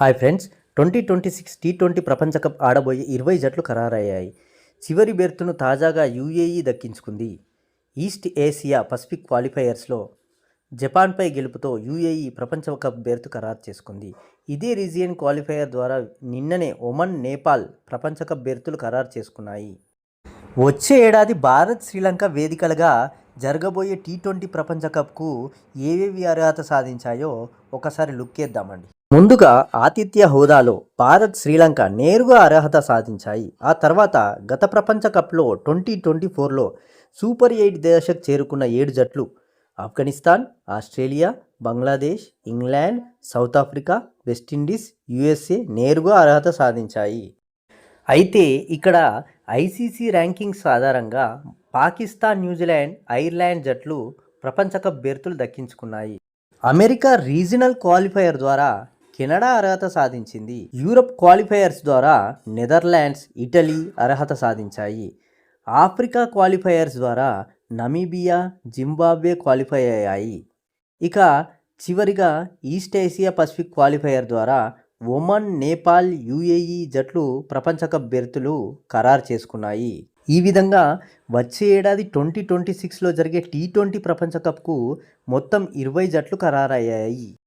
Hi friends twenty twenty six T twenty ప్రపంచ cup ఆడబోయే ఇరవై జట్లు ఖరారయ్యాయి. చివరి బెర్తును తాజాగా యూఏఈ దక్కించుకుంది. ఈస్ట్ ఏసియా పసిఫిక్ క్వాలిఫైయర్స్లో జపాన్పై గెలుపుతో యూఏఈ ప్రపంచ కప్ బెర్తు ఖరారు చేసుకుంది. ఇదే రీజియన్ క్వాలిఫైయర్ ద్వారా నిన్ననే ఒమన్ నేపాల్ ప్రపంచ కప్ బెర్తులు ఖరారు చేసుకున్నాయి. వచ్చే ఏడాది భారత్ శ్రీలంక వేదికలుగా జరగబోయే టీ ట్వంటీ ప్రపంచ కప్కు ఏవేవి అర్హత సాధించాయో ఒకసారి లుక్ వేద్దామండి ముందుగా ఆతిథ్య హోదాలో భారత్ శ్రీలంక నేరుగా అర్హత సాధించాయి. ఆ తర్వాత గత ప్రపంచ కప్లో ట్వంటీ ట్వంటీ ఫోర్లో సూపర్ ఎయిట్ దశకు చేరుకున్న ఏడు జట్లు Afghanistan Australia Bangladesh England South Africa West Indies USA నేరుగా అర్హత సాధించాయి. అయితే ఇక్కడ ఐసీసీ ర్యాంకింగ్స్ ఆధారంగా పాకిస్తాన్ న్యూజిలాండ్ ఐర్లాండ్ జట్లు ప్రపంచ కప్ బెర్తులు దక్కించుకున్నాయి. అమెరికా రీజనల్ క్వాలిఫైయర్ ద్వారా కెనడా అర్హత సాధించింది. యూరప్ క్వాలిఫైయర్స్ ద్వారా నెదర్లాండ్స్ ఇటలీ అర్హత సాధించాయి. ఆఫ్రికా క్వాలిఫైయర్స్ ద్వారా నమీబియా జింబాబ్వే క్వాలిఫై అయ్యాయి. ఇక చివరిగా ఈస్ట్ ఏసియా పసిఫిక్ క్వాలిఫైయర్ ద్వారా ఒమన్ నేపాల్ యుఏఈ జట్లు ప్రపంచ కప్ బెర్తులు ఖరారు చేసుకున్నాయి. ఈ విధంగా వచ్చే ఏడాది ట్వంటీ ట్వంటీ సిక్స్లో జరిగే టీ ట్వంటీ ప్రపంచ కప్కు మొత్తం ఇరవై జట్లు ఖరారయ్యాయి.